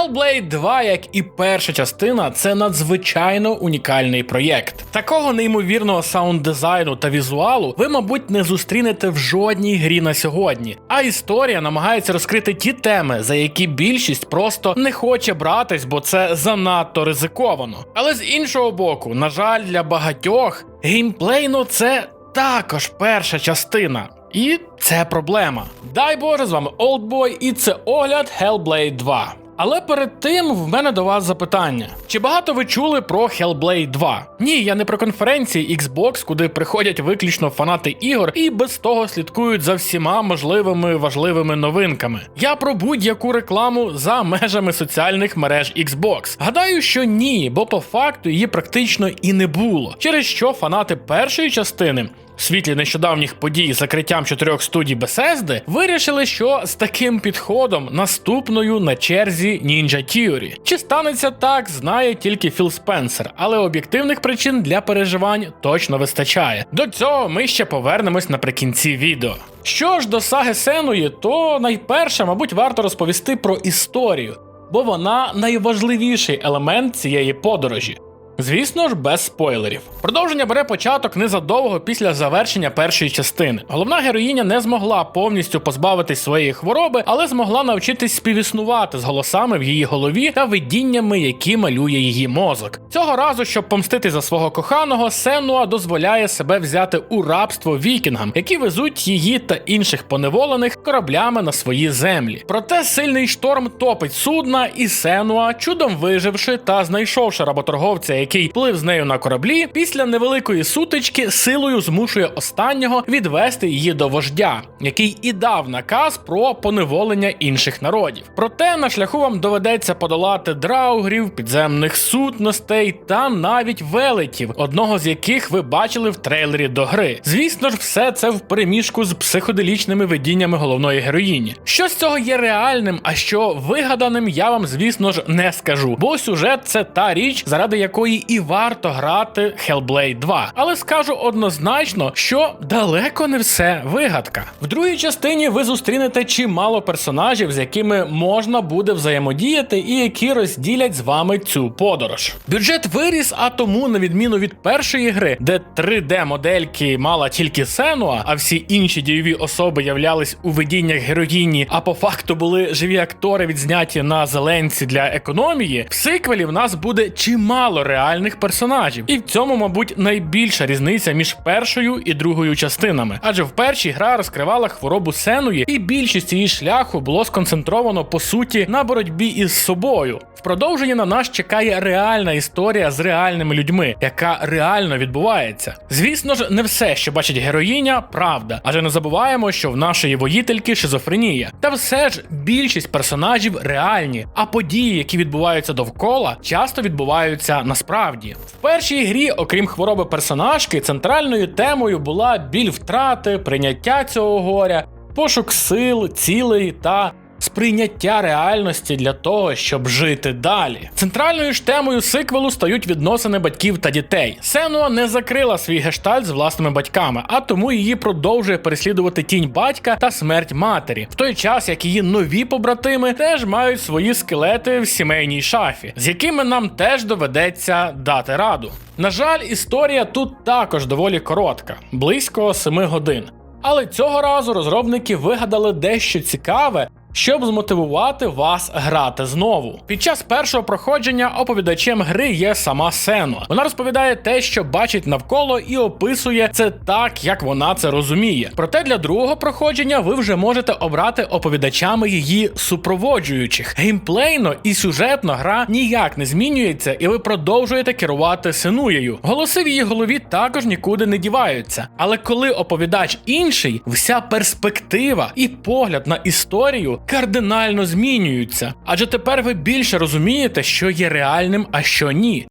Hellblade 2, як і перша частина, це надзвичайно унікальний проєкт. Такого неймовірного саунд-дизайну та візуалу ви, мабуть, не зустрінете в жодній грі на сьогодні. А історія намагається розкрити ті теми, за які більшість просто не хоче братись, бо це занадто ризиковано. Але з іншого боку, на жаль, для багатьох геймплейно це також перша частина. І це проблема. Дай Боже, з вами Oldboy, і це огляд Hellblade 2. Але перед тим в мене до вас запитання: чи багато ви чули про Hellblade 2? Ні, я не про конференції Xbox, куди приходять виключно фанати ігор і без того слідкують за всіма можливими важливими новинками. Я про будь-яку рекламу за межами соціальних мереж Xbox. Гадаю, що ні, бо по факту її практично і не було. Через що фанати першої частини в світлі нещодавніх подій з закриттям чотирьох студій Bethesda вирішили, що з таким підходом наступною на черзі Ninja Theory. Чи станеться так, знає тільки Філ Спенсер, але об'єктивних причин для переживань точно вистачає. До цього ми ще повернемось наприкінці відео. Що ж до саги Сенуї, то найперше, мабуть, варто розповісти про історію, бо вона найважливіший елемент цієї подорожі. Звісно ж, без спойлерів. Продовження бере початок незадовго після завершення першої частини. Головна героїня не змогла повністю позбавитись своєї хвороби, але змогла навчитись співіснувати з голосами в її голові та видіннями, які малює її мозок. Цього разу, щоб помстити за свого коханого, Сенуа дозволяє себе взяти у рабство вікінгам, які везуть її та інших поневолених кораблями на свої землі. Проте сильний шторм топить судна, і Сенуа, чудом виживши та знайшовши работорговця, який плив з нею на кораблі, після невеликої сутички силою змушує останнього відвести її до вождя, який і дав наказ про поневолення інших народів. Проте на шляху вам доведеться подолати драугрів, підземних сутностей та навіть велетів, одного з яких ви бачили в трейлері до гри. Звісно ж, все це в переміжку з психоделічними видіннями головної героїні. Що з цього є реальним, а що вигаданим, я вам, звісно ж, не скажу, бо сюжет це та річ, заради якої і варто грати Hellblade 2. Але скажу однозначно, що далеко не все вигадка. В другій частині ви зустрінете чимало персонажів, з якими можна буде взаємодіяти, і які розділять з вами цю подорож. Бюджет виріс, а тому, на відміну від першої гри, де 3D-модельки мала тільки Сенуа, а всі інші дійові особи являлись у видіннях героїні, а по факту були живі актори, відзняті на зеленці для економії. В сиквелі в нас буде чимало реальних персонажів, і в цьому, мабуть, найбільша різниця між першою і другою частинами. Адже в першій гра розкривала хворобу Сенуї, і більшість її шляху було сконцентровано по суті на боротьбі із собою. В продовженні на нас чекає реальна історія з реальними людьми, яка реально відбувається. Звісно ж, не все, що бачить героїня, правда, адже не забуваємо, що в нашої воїтельки шизофренія. Та все ж більшість персонажів реальні, а події, які відбуваються довкола, часто відбуваються насправді. В першій грі, окрім хвороби персонажки, центральною темою була біль втрати, прийняття цього горя, пошук сил, цілей та сприйняття реальності для того, щоб жити далі. Центральною ж темою сиквелу стають відносини батьків та дітей. Сенуа не закрила свій гештальт з власними батьками, а тому її продовжує переслідувати тінь батька та смерть матері, в той час як її нові побратими теж мають свої скелети в сімейній шафі, з якими нам теж доведеться дати раду. На жаль, історія тут також доволі коротка, близько 7 годин. Але цього разу розробники вигадали дещо цікаве, щоб змотивувати вас грати знову. Під час першого проходження оповідачем гри є сама Сено. Вона розповідає те, що бачить навколо, і описує це так, як вона це розуміє. Проте для другого проходження ви вже можете обрати оповідачами її супроводжуючих. Геймплейно і сюжетно гра ніяк не змінюється, і ви продовжуєте керувати Сенуєю. Голоси в її голові також нікуди не діваються. Але коли оповідач інший, вся перспектива і погляд на історію кардинально змінюються. Адже тепер ви більше розумієте, що є реальним, а що ні.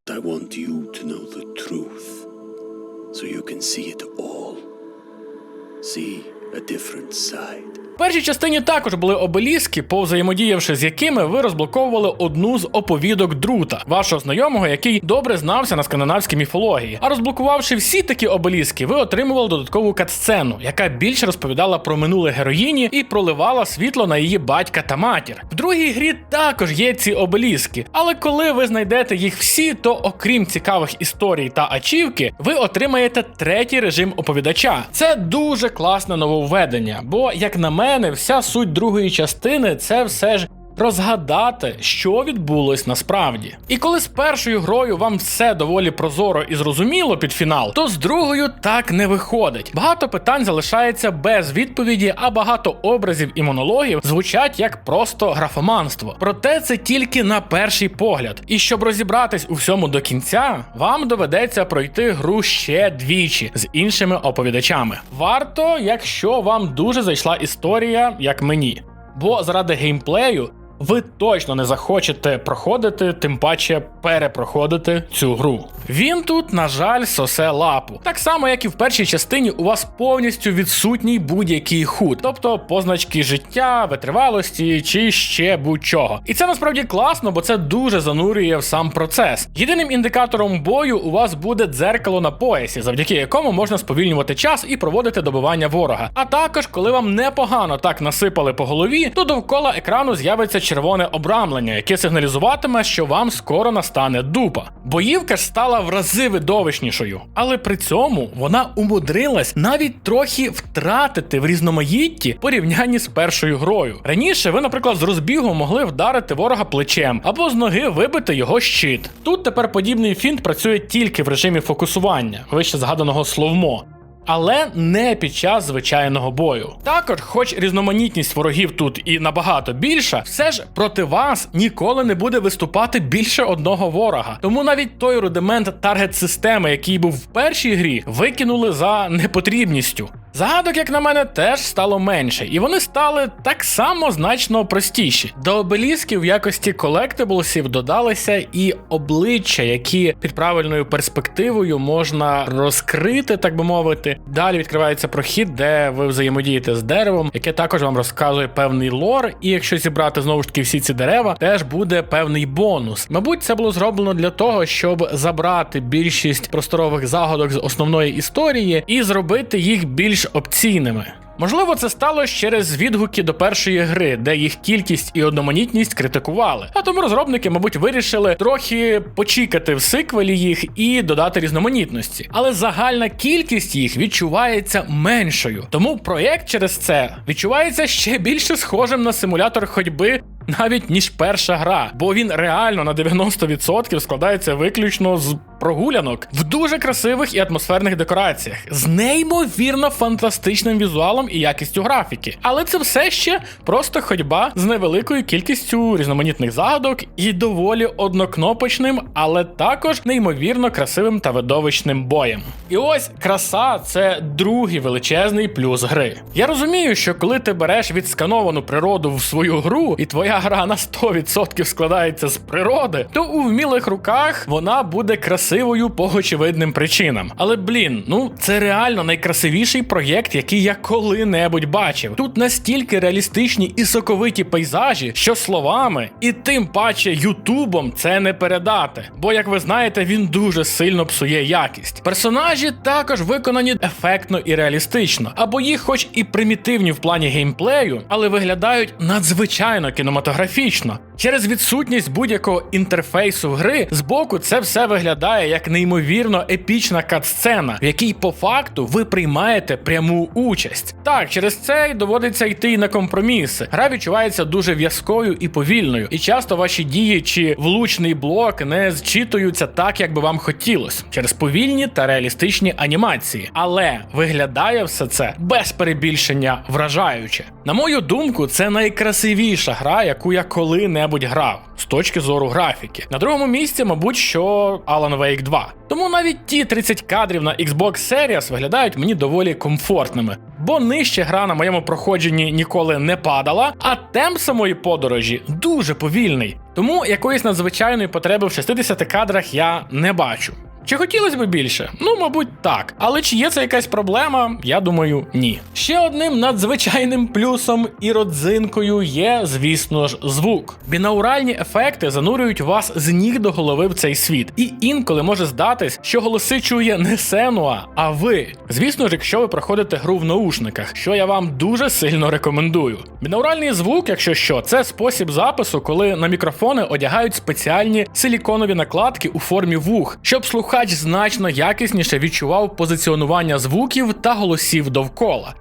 See a different side. Першій частині також були обеліски, повзаємодіявши з якими ви розблоковували одну з оповідок Друта, вашого знайомого, який добре знався на скандинавській міфології. А розблокувавши всі такі обеліски, ви отримували додаткову катсцену, яка більше розповідала про минуле героїні і проливала світло на її батька та матір. В другій грі також є ці обеліски, але коли ви знайдете їх всі, то окрім цікавих історій та ачівки, ви отримаєте третій режим оповідача. Це дуже класне нововведення, бо, як на мене, вся суть другої частини це все ж. Розгадати, що відбулось насправді. І коли з першою грою вам все доволі прозоро і зрозуміло під фінал, то з другою так не виходить. Багато питань залишається без відповіді, а багато образів і монологів звучать як просто графоманство. Проте це тільки на перший погляд. І щоб розібратись у всьому до кінця, вам доведеться пройти гру ще двічі з іншими оповідачами. Варто, якщо вам дуже зайшла історія, як мені. Бо заради геймплею ви точно не захочете проходити, тим паче перепроходити цю гру. Він тут, на жаль, сосе лапу. Так само, як і в першій частині, у вас повністю відсутній будь-який худ, тобто позначки життя, витривалості чи ще будь-чого. І це насправді класно, бо це дуже занурює в сам процес. Єдиним індикатором бою у вас буде дзеркало на поясі, завдяки якому можна сповільнювати час і проводити добивання ворога. А також, коли вам непогано так насипали по голові, то довкола екрану з'явиться червоне обрамлення, яке сигналізуватиме, що вам скоро настане дупа. Боївка ж стала в рази видовищнішою, але при цьому вона умудрилась навіть трохи втратити в різноманітті порівнянні з першою грою. Раніше ви, наприклад, з розбігу могли вдарити ворога плечем або з ноги вибити його щит. Тут тепер подібний фінт працює тільки в режимі фокусування, вище згаданого словмо але не під час звичайного бою. Також, хоч різноманітність ворогів тут і набагато більша, все ж проти вас ніколи не буде виступати більше одного ворога. Тому навіть той рудимент таргет системи, який був в першій грі, викинули за непотрібністю. Загадок, як на мене, теж стало менше, і вони стали так само значно простіші. До обелісків в якості колектиблсів додалися і обличчя, які під правильною перспективою можна розкрити, так би мовити. Далі відкривається прохід, де ви взаємодієте з деревом, яке також вам розказує певний лор. І якщо зібрати знову ж таки всі ці дерева, теж буде певний бонус. Мабуть, це було зроблено для того, щоб забрати більшість просторових загадок з основної історії і зробити їх більш опційними. Можливо, це сталося через відгуки до першої гри, де їх кількість і одноманітність критикували. А тому розробники, мабуть, вирішили трохи почікати в сиквелі їх і додати різноманітності. Але загальна кількість їх відчувається меншою. Тому проєкт через це відчувається ще більше схожим на симулятор ходьби. Навіть ніж перша гра, бо він реально на 90% складається виключно з прогулянок в дуже красивих і атмосферних декораціях, з неймовірно фантастичним візуалом і якістю графіки. Але це все ще просто ходьба з невеликою кількістю різноманітних загадок і доволі однокнопочним, але також неймовірно красивим та видовищним боєм. І ось краса це другий величезний плюс гри. Я розумію, що коли ти береш відскановану природу в свою гру, і твоя гра на 100% складається з природи, то у вмілих руках вона буде красивою по очевидним причинам. Але блін, ну це реально найкрасивіший проєкт, який я коли-небудь бачив. Тут настільки реалістичні і соковиті пейзажі, що словами, і тим паче Ютубом це не передати. Бо, як ви знаєте, він дуже сильно псує якість. Персонажі також виконані ефектно і реалістично, або їх, хоч і примітивні в плані геймплею, але виглядають надзвичайно кінематографічно. Через відсутність будь-якого інтерфейсу гри збоку це все виглядає як неймовірно епічна катсцена, в якій по факту ви приймаєте пряму участь. Так, через це й доводиться йти на компроміси. Гра відчувається дуже в'язкою і повільною, і часто ваші дії чи влучний блок не зчитуються так, як би вам хотілося, через повільні та реалістичні анімації. Але виглядає все це без перебільшення вражаюче. На мою думку, це найкрасивіша гра, яку я коли-небудь грав з точки зору графіки. На другому місці, мабуть, що Alan Wake 2. Тому навіть ті 30 кадрів на Xbox Series виглядають мені доволі комфортними, бо нижче гра на моєму проходженні ніколи не падала, а темп самої подорожі дуже повільний. Тому якоїсь надзвичайної потреби в 60 кадрах я не бачу. Чи хотілося б більше? Ну, мабуть, так. Але чи є це якась проблема? Я думаю, ні. Ще одним надзвичайним плюсом і родзинкою є, звісно ж, звук. Бінауральні ефекти занурюють вас з ніг до голови в цей світ. І інколи може здатись, що голоси чує не Сенуа, а ви. Звісно ж, якщо ви проходите гру в наушниках, що я вам дуже сильно рекомендую. Бінауральний звук, якщо що, це спосіб запису, коли на мікрофони одягають спеціальні силіконові накладки у формі вух, щоб слухач значно якісніше відчував позиціонування звуків та голосів довкола.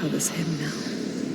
Covers him now.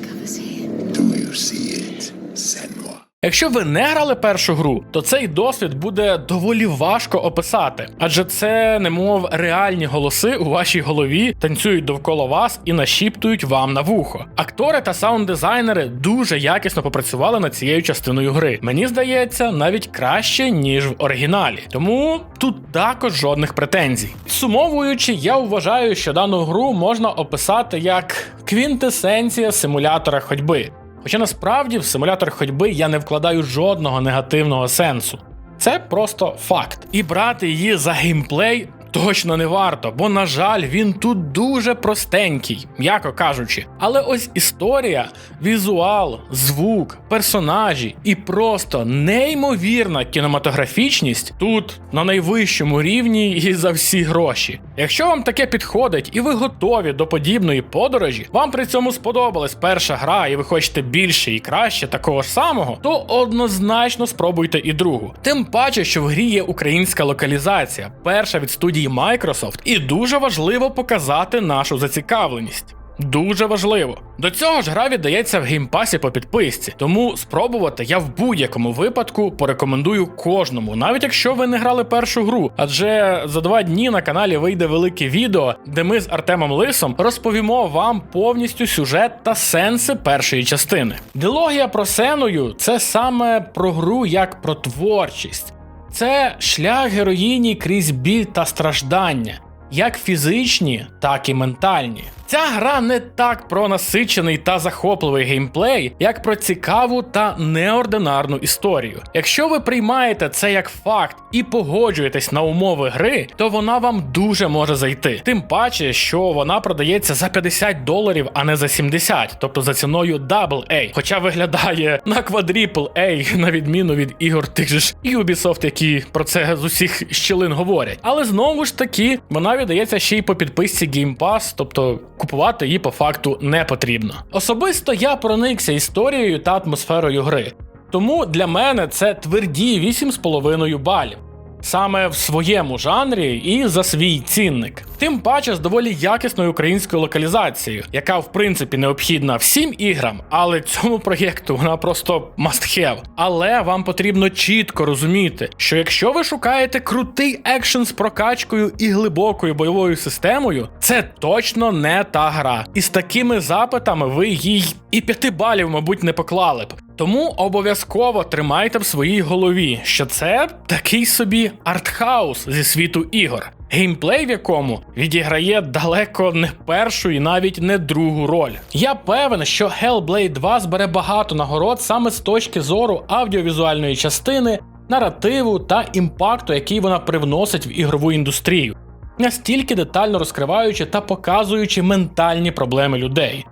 Covers him. Do you see it, Senua? Якщо ви не грали першу гру, то цей досвід буде доволі важко описати, адже це немов реальні голоси у вашій голові танцюють довкола вас і нашіптують вам на вухо. Актори та саунд-дизайнери дуже якісно попрацювали над цією частиною гри. Мені здається, навіть краще ніж в оригіналі. Тому тут також жодних претензій. Сумовуючи, я вважаю, що дану гру можна описати як квінтесенція симулятора ходьби. Хоча насправді в симулятор ходьби я не вкладаю жодного негативного сенсу. Це просто факт. І брати її за геймплей точно не варто, бо, на жаль, він тут дуже простенький, м'яко кажучи. Але ось історія, візуал, звук, персонажі і просто неймовірна кінематографічність тут на найвищому рівні і за всі гроші. Якщо вам таке підходить і ви готові до подібної подорожі, вам при цьому сподобалась перша гра, і ви хочете більше і краще такого ж самого, то однозначно спробуйте і другу. Тим паче, що в грі є українська локалізація, перша від студії Microsoft, і дуже важливо показати нашу зацікавленість. Дуже важливо. До цього ж гра віддається в геймпасі по підписці, тому спробувати я в будь-якому випадку порекомендую кожному, навіть якщо ви не грали першу гру. Адже за два дні на каналі вийде велике відео, де ми з Артемом Лисом розповімо вам повністю сюжет та сенси першої частини. Дилогія про Сеною це саме про гру як про творчість. Це шлях героїні крізь біль та страждання, як фізичні, так і ментальні. Ця гра не так про насичений та захопливий геймплей, як про цікаву та неординарну історію. Якщо ви приймаєте це як факт і погоджуєтесь на умови гри, то вона вам дуже може зайти. Тим паче, що вона продається за 50 доларів, а не за 70, тобто за ціною AA. Хоча виглядає на квадріпл A, на відміну від ігор тих же ж Ubisoft, які про це з усіх щілин говорять. Але знову ж таки, вона віддається ще й по підписці Game Pass, тобто купувати її по факту не потрібно. Особисто я проникся історією та атмосферою гри. Тому для мене це тверді 8,5 балів. Саме в своєму жанрі і за свій цінник. Тим паче з доволі якісною українською локалізацією, яка в принципі необхідна всім іграм, але цьому проєкту вона просто must have. Але вам потрібно чітко розуміти, що якщо ви шукаєте крутий екшен з прокачкою і глибокою бойовою системою, це точно не та гра. І з такими запитами ви їй і п'яти балів, мабуть, не поклали б. Тому обов'язково тримайте в своїй голові, що це такий собі артхаус зі світу ігор. Геймплей, в якому відіграє далеко не першу і навіть не другу роль. Я певен, що Hellblade 2 збере багато нагород саме з точки зору аудіовізуальної частини, наративу та імпакту, який вона привносить в ігрову індустрію, настільки детально розкриваючи та показуючи ментальні проблеми людей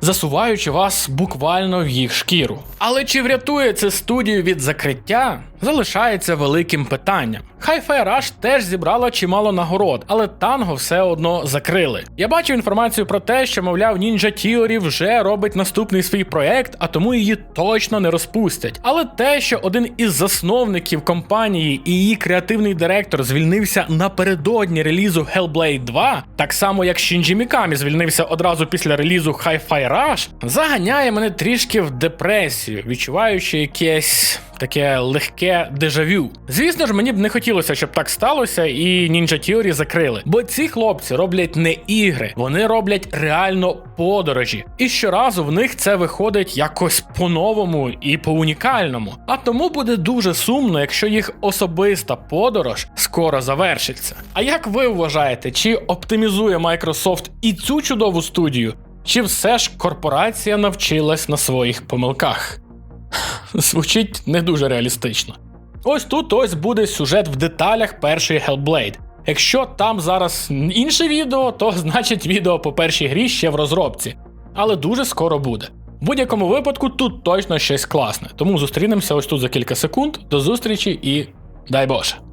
засуваючи вас буквально в їх шкіру. Але чи врятує це студію від закриття? Залишається великим питанням. Hi-Fi Rush теж зібрала чимало нагород, але танго все одно закрили. Я бачив інформацію про те, що, мовляв, Ninja Theory вже робить наступний свій проект, а тому її точно не розпустять. Але те, що один із засновників компанії і її креативний директор звільнився напередодні релізу Hellblade 2, так само як Shinji Mikami звільнився одразу після релізу Hi-Fi Rush, заганяє мене трішки в депресію, відчуваючи якесь таке легке дежавю. Звісно ж, мені б не хотілося, щоб так сталося, і Ninja Theory закрили. Бо ці хлопці роблять не ігри, вони роблять реально подорожі. І щоразу в них це виходить якось по-новому і по-унікальному. А тому буде дуже сумно, якщо їх особиста подорож скоро завершиться. А як ви вважаєте, чи оптимізує Microsoft і цю чудову студію, чи все ж корпорація навчилась на своїх помилках? Звучить не дуже реалістично. Ось тут ось буде сюжет в деталях першої Hellblade. Якщо там зараз інше відео, то значить відео по першій грі ще в розробці. Але дуже скоро буде. В будь-якому випадку тут точно щось класне. Тому зустрінемося ось тут за кілька секунд. До зустрічі і дай Боже!